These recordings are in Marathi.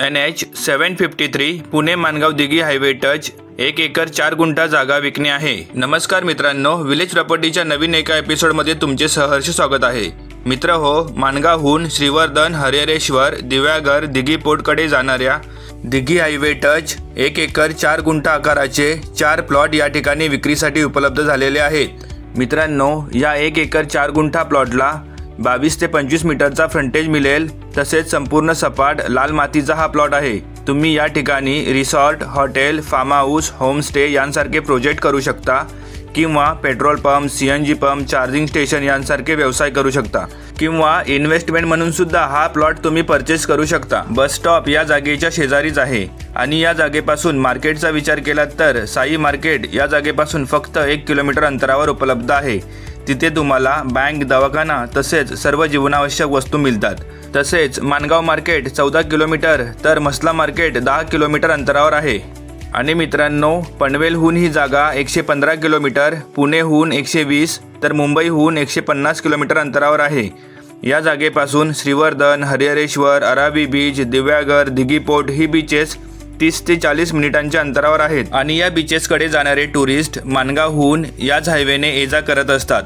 N H seven fifty three Pune Mangaon Dighi highway touch एक एकर चार गुंठा जागा विकणे आहे. नमस्कार मित्रांनो विलेज प्रॉपर्टीच्या नवीन एका एपिसोडमध्ये तुमचे सहर्ष स्वागत आहे. मित्र हो मानगावहून श्रीवर्धन हरिहरेश्वर दिव्यागर दिघी पोर्टकडे जाणाऱ्या दिघी हायवे टच एक एकर चार गुंठा आकाराचे चार प्लॉट या ठिकाणी विक्रीसाठी उपलब्ध झालेले आहेत. मित्रांनो या एक एकर चार गुंठा प्लॉटला बावीस ते पंचवीस मीटरचा फ्रंटेज मिळेल. तसेच संपूर्ण सपाट लाल मातीचा हा प्लॉट आहे. तुम्ही या ठिकाणी resort hotel farm house homestay यांसारखे प्रोजेक्ट करू शकता किंवा petrol pump C N G pump charging station यांसारखे व्यवसाय करू शकता किंवा इन्व्हेस्टमेंट म्हणून सुद्धा हा प्लॉट तुम्ही परचेस करू शकता. बस स्टॉप या जागेच्या शेजारीच आहे. आणि या जागेपासून मार्केटचा विचार केला तर साई मार्केट या जागेपासून फक्त एक किलोमीटर अंतरावर उपलब्ध आहे. तिथे तुम्हाला बँक दवाखाना तसेच सर्व जीवनावश्यक वस्तू मिळतात. तसेच मानगाव मार्केट चौदा किलोमीटर तर मसला मार्केट दहा किलोमीटर अंतरावर आहे. आणि मित्रांनो पनवेलहून ही जागा एकशे पंधरा किलोमीटर पुणेहून एकशे वीस तर मुंबईहून एकशे पन्नास किलोमीटर अंतरावर आहे. या जागेपासून श्रीवर्धन हरिहरेश्वर अराबी बीच दिव्यागर दिघी ही बीचेस तीस ते चाळीस मिनिटांच्या अंतरावर आहेत. आणि या बीचेसकडे जाणारे टुरिस्ट मानगावहून याच हायवेने ये जा करत असतात.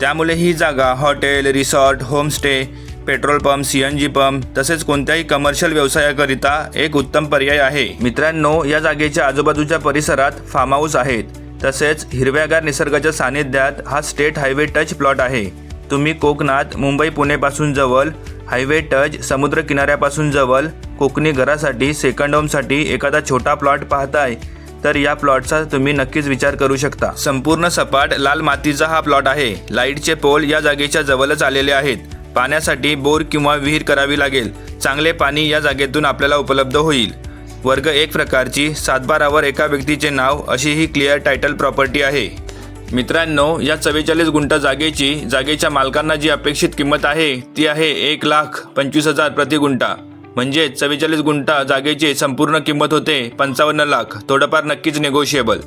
त्यामुळे ही जागा hotel resort homestay petrol pump C N G pump तसेच कोणत्याही कमर्शियल व्यवसायाकरिता एक उत्तम पर्याय आहे. मित्रांनो या जागेच्या आजूबाजूच्या परिसरात फार्म हाऊस आहेत. तसेच हिरव्यागार निसर्गाच्या सानिध्यात हा स्टेट हायवे टच प्लॉट आहे. तुम्ही कोकणात मुंबई पुणेपासून जवळ हायवे टच समुद्र किनाऱ्यापासून जवळ. कोकणी घरासाठी सेकंड होमसाठी एखादा छोटा प्लॉट पाहताय तर या प्लॉटचा तुम्ही नक्कीच विचार करू शकता. संपूर्ण सपाट लाल मातीचा हा प्लॉट आहे. लाईटचे पोल या जागेच्या जवळच आलेले आहेत. पाण्यासाठी बोर किंवा विहीर करावी लागेल. चांगले पाणी या जागेतून आपल्याला उपलब्ध होईल. वर्ग एक प्रकारची सातबारावर एका व्यक्तीचे नाव अशी ही क्लिअर टायटल प्रॉपर्टी आहे. मित्रांनो या चव्वेचाळीस गुंठा जागेची जागेच्या मालकांना जी अपेक्षित किंमत आहे ती आहे एक लाख पंचवीस हजार प्रति गुंठा. म्हणजे चव्वेचाळीस गुंठा जागेची संपूर्ण किंमत होते पंचावन्न लाख. थोडंफार नक्कीच निगोशिएबल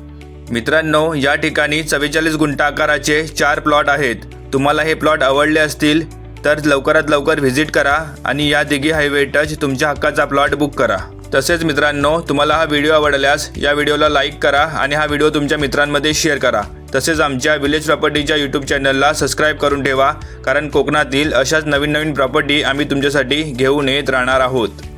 मित्रांनो या ठिकाणी चव्वेचाळीस गुंठा आकाराचे चार प्लॉट आहेत. तुम्हाला हे प्लॉट आवडले असतील तर लवकरात लवकर व्हिजिट करा आणि या दिघी हायवे टच तुमच्या हक्काचा प्लॉट बुक करा. तसेच मित्रांनो तुम्हाला हा व्हिडिओ आवडल्यास या व्हिडिओला लाईक करा आणि हा व्हिडिओ तुमच्या मित्रांमध्ये शेअर करा. तसेच आमच्या विलेज प्रॉपर्टीच्या यूट्यूब चॅनलला सबस्क्राईब करून ठेवा कारण कोकणातील अशाच नवीन नवीन प्रॉपर्टी आम्ही तुमच्यासाठी घेऊन येत राहणार आहोत.